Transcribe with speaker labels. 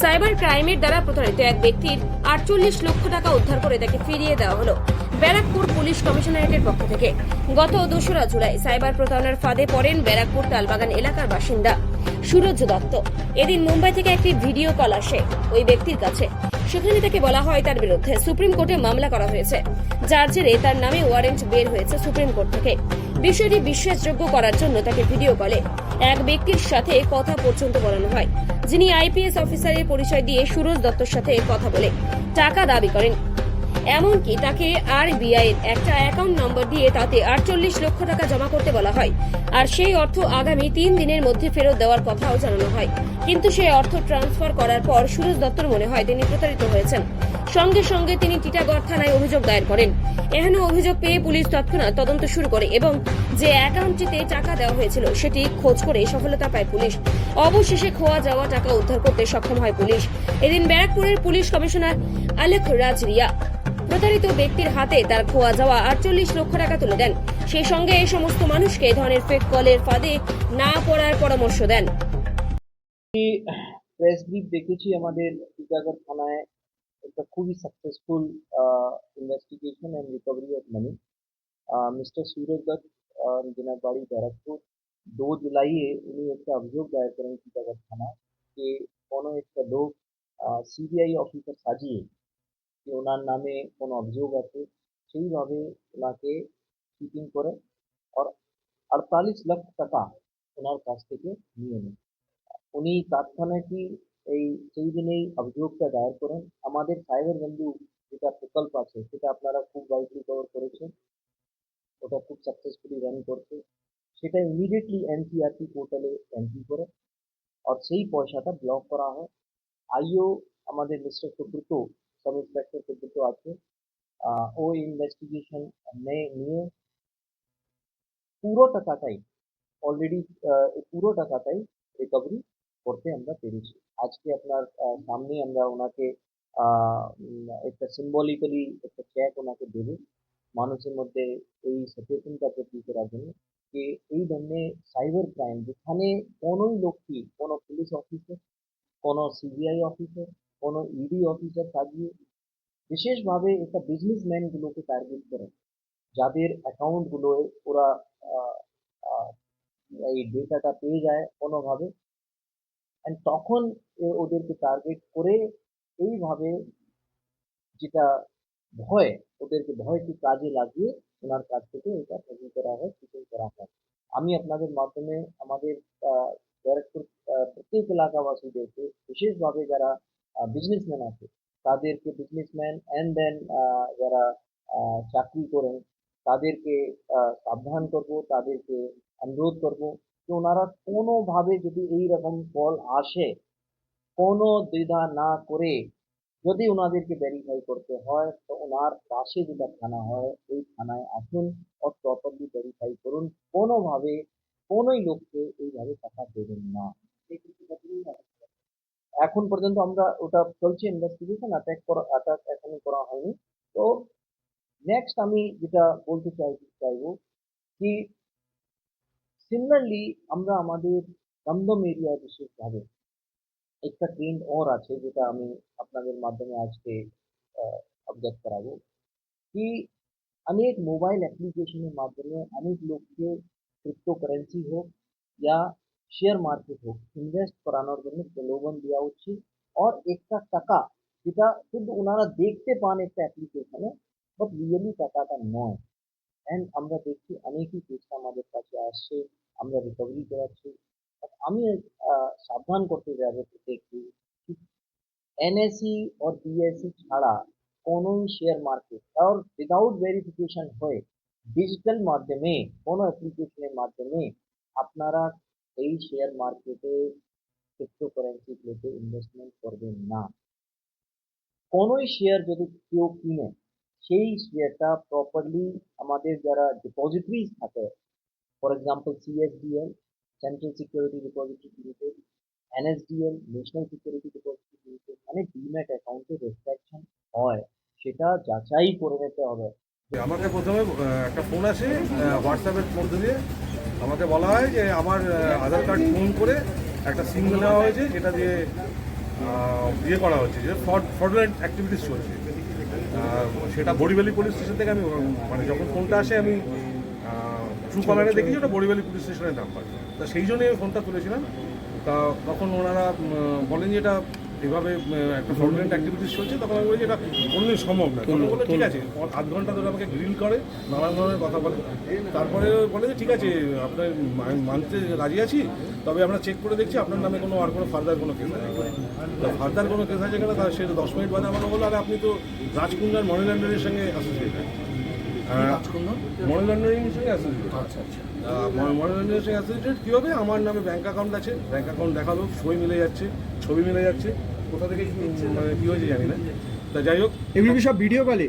Speaker 1: Cyber ক্রাইমের দ্বারা প্রতারিত এক ব্যক্তির আটচল্লিশ লক্ষ টাকা উদ্ধার করে তাকে ফিরিয়ে দেওয়া হলো ব্যারাকপুর পুলিশ কমিশনারেটের পক্ষ থেকে। গত দোসরা জুলাই সাইবার প্রতারণার ফাঁদে পড়েন ব্যারাকপুর তালবাগান এলাকার বাসিন্দা সুরজ দত্ত। এদিন মুম্বাই থেকে একটি ভিডিও কল আসে ওই ব্যক্তির কাছে। সেখানে তাকে বলা হয় তার বিরুদ্ধে সুপ্রিম কোর্টে মামলা করা হয়েছে। যার জেরে তার নামে ওয়ারেন্ট বের হয়েছে সুপ্রিম কোর্ট থেকে। বিষয়টি বিশ্বাসযোগ্য করার জন্য তাকে ভিডিও কলে। এক ব্যক্তির সাথে কথা পর্যন্ত বলানো হয়, যিনি আইপিএস অফিসারের পরিচয় দিয়ে সুরজ দত্তর সাথে কথা বলে টাকা দাবি করেন। এমনকি তাকে আর বিআই এর একটা অ্যাকাউন্ট নম্বর দিয়ে তাতে আটচল্লিশ লক্ষ টাকা জমা করতে বলা হয়। আর সেই অর্থ আগামী তিন দিনের মধ্যে ফেরত দেওয়ার কথাও জানানো হয়। কিন্তু সেই অর্থ ট্রান্সফার করার পর সুরজ দত্তর মনে হয় তিনি প্রতারিত হয়েছেন। সঙ্গে সঙ্গে তিনি টিটাগড় থানায় অভিযোগ দায়ের করেন। এহেন অভিযোগ পেয়ে পুলিশ তৎক্ষণাৎ তদন্ত শুরু করে এবং যে অ্যাকাউন্টটিতে টাকা দেওয়া হয়েছিল, সেটি খোঁজ করে সফলতা পায় পুলিশ। অবশেষে খোয়া যাওয়া টাকা উদ্ধার করতে সক্ষম হয় পুলিশ। এদিন ব্যারাকপুরের পুলিশ কমিশনার আলেখ রাজ রিয়া প্রতারিত ব্যক্তির হাতে তার খোয়া যাওয়া আটচল্লিশ লক্ষ টাকা তুলে দেন। সেই সঙ্গে এই সমস্ত মানুষকে ধরনের ফেক কলের ফাঁদে না পড়ার পরামর্শ দেন।
Speaker 2: প্রেস ব্রিফ দেখেছি আমাদের টিটাগড় থানায়। একটা খুবই successful investigation and recovery of money mister Suraj Datta ah, যেনার বাড়ি ব্যারাকপুর দো জুলাইয়ে উনি একটা অভিযোগ দায়ের করেন টিটাগড় থানায় যে কোনো একটা লোক সিবিআই অফিসার সাজিয়ে যে ওনার নামে কোনো অভিযোগ আছে সেইভাবে ওনাকে চিটিং করে আর আটতাল্লিশ লক্ষ টাকা ওনার কাছ থেকে নিয়ে নেয় উনি তৎক্ষণাৎই এই সেই দিনেই অভিযোগটা দায়ের করেন। আমাদের সাইবার বন্ধু যেটা প্রকল্প আছে সেটা আপনারা খুব ওয়াইডলি কভার করেছেন। ওটা খুব সাকসেসফুলি রান করছে। সেটা ইমিডিয়েটলি এনসিআরটি পোর্টালে এন্ট্রি করে আর সেই পয়সাটা ব্লক করা হয়। আইও আমাদের mister Subrata sub inspector Subrata আছে। আহ, ও ইনভেস্টিগেশন নিয়ে পুরো টাকাটাই অলরেডি পুরো টাকাটাই রিকভারি করতে আমরা পেরেছি আজকে আপনার আহ, সামনে আমরা ওনাকে আহ, উম, একটা সিম্বলিক্যালি একটা চেক ওনাকে দেবো মানুষের মধ্যে এই সচেতনতা বৃদ্ধি করার জন্য যে এই ধরনের সাইবার ক্রাইম যেখানে কোনোই লোককে কোনো পুলিশ অফিসার কোনো সিবিআই অফিসার কোনো ইডি অফিসার সাজিয়ে বিশেষভাবে একটা বিজনেসম্যান গুলোকে টার্গেট করে যাদের অ্যাকাউন্টগুলো ওরা আহ, আহ, এই ডেটাটা পেয়ে যায় কোনোভাবে অ্যান্ড তখন ওদেরকে টার্গেট করে এইভাবে যেটা ভয়, ওদেরকে ভয়কে কাজে লাগিয়ে ওনার কাছ থেকে এটা তৈরি করা হয় চিটিং করা হয়। আমি আপনাদের মাধ্যমে আমাদের ব্যারাকপুর প্রত্যেক এলাকাবাসীদেরকে বিশেষভাবে যারা বিজনেসম্যান আছে, তাদেরকে বিজনেসম্যান অ্যান্ড দেন যারা চাকরি করেন, তাদেরকে সাবধান করব, তাদেরকে অনুরোধ করব। যে ওনারা কোনোভাবে যদি এই রকম কল আসে, কোনো দ্বিধা না করে যদি ওনাদেরকে ভেরিফাই করতে হয়, তো ওনার পাশে যেটা থানা হয়, ওই থানায় আসুন ও প্রপারলি ভেরিফাই করুন। কোনোভাবে কোনোই লোককে এইভাবে টাকা দেবেন না। এখন পর্যন্ত আমরা ওটা চলছে ইনভেস্টিগেশন অ্যাটাক করা অ্যাটাক এখনই করা হয়নি। তো নেক্সট আমি যেটা বলতে চাই, চাইব কি সিমিলারলি আমরা আমাদের দমদম এরিয়ায় বিশেষভাবে একটা ট্রেন্ড ওর আছে যেটা আমি আপনাদের মাধ্যমে আজকে অবজার্ভ করাবো কি অনেক মোবাইল অ্যাপ্লিকেশনের মাধ্যমে অনেক লোককে ক্রিপ্টোকারেন্সি হোক या শেয়ার মার্কেট হোক ইনভেস্ট করানোর জন্য প্রলোভন দেওয়া হচ্ছে আর একটা টাকা যেটা শুধু ওনারা দেখতে পান একটা অ্যাপ্লিকেশনে বাট রিয়েলি টাকাটা নয় অ্যান্ড আমরা দেখছি অনেকই কেসটা আমাদের কাছে আসছে আমরা রিকভারি করাচ্ছি। আমি সাবধান করতে যাব প্রত্যেককে এনএসই और বিএসসি ছাড়া কোনোই শেয়ার মার্কেট আর উইদাউট ভেরিফিকেশন হয়ে ডিজিটাল মাধ্যমে, কোনো অ্যাপ্লিকেশনের মাধ্যমে আপনারা এই শেয়ার মার্কেটে ক্রিপ্টোকারেন্সিগুলোতে ইনভেস্টমেন্ট করবেন না। কোনোই শেয়ার যদি কেউ কিনে, সেই শেয়ারটা প্রপারলি আমাদের যারা ডিপোজিটরিজ থাকে for example CSDL central security depository limited NSDL national security depository limited মানে ডিম্যাট অ্যাকাউন্টে রেজিস্ট্রেশন হয়, সেটা যাচাই করে নিতে হবে।
Speaker 3: আমাকে প্রথমে একটা ফোন আসে হোয়াটসঅ্যাপের মধ্যে দিয়ে। আমাকে বলা হয় যে আমার আধার কার্ড ফোন করে একটা সিম নেওয়া হয়েছে, যেটা দিয়ে ইয়ে করা হচ্ছে, যে ফ্রড ফ্রডুলেন্ট অ্যাক্টিভিটিস চলছে। সেটা বরিবেলি পুলিশ স্টেশন থেকে আমি মানে যখন ফোনটা আসে, আমি ট্রু কলারে দেখি যে ওটা বরিবেলি পুলিশ স্টেশনের নাম্বার তা সেই জন্যই আমি ফোনটা তুলেছিলাম। তা তখন ওনারা বলেন যে এটা এভাবে একটা ফ্রডুলেন্ট অ্যাক্টিভিটিস চলছে, তখন আমি বলি যে এটা কোনোদিন সম্ভব না তখন বলে ঠিক আছে, আধ ঘণ্টা ধরে আমাকে গ্রিল করে, নানান ধরনের কথা বলে। তারপরে বলে যে, ঠিক আছে, আপনার মানতে রাজি আছি, তবে আমরা চেক করে দেখছি, আপনার নামে কোনো আর কোনো ফার্দার কোনো কেস আছে। ফার্দার কোনো কেস আছে কিনা তার সেটা দশ মিনিট বাদে আমার বলল, আরে, আপনি তো রাজকুন্দার মানি লন্ডারের সঙ্গে অ্যাসোসিয়েটেড মানি লন্ডারিং সঙ্গে অ্যাসোসিয়েটেড আচ্ছা আচ্ছা। মানি লন্ডারিং সঙ্গে অ্যাসোসিয়েটেড কী হবে? আমার নামে ব্যাঙ্ক অ্যাকাউন্ট আছে। ব্যাঙ্ক অ্যাকাউন্ট দেখাল সই মিলে যাচ্ছে ছবি মিলে যাচ্ছে। কোথা থেকে কি, মানে কী হয়েছে জানি না। তা যাই হোক
Speaker 4: এগুলো কি সব ভিডিও কলে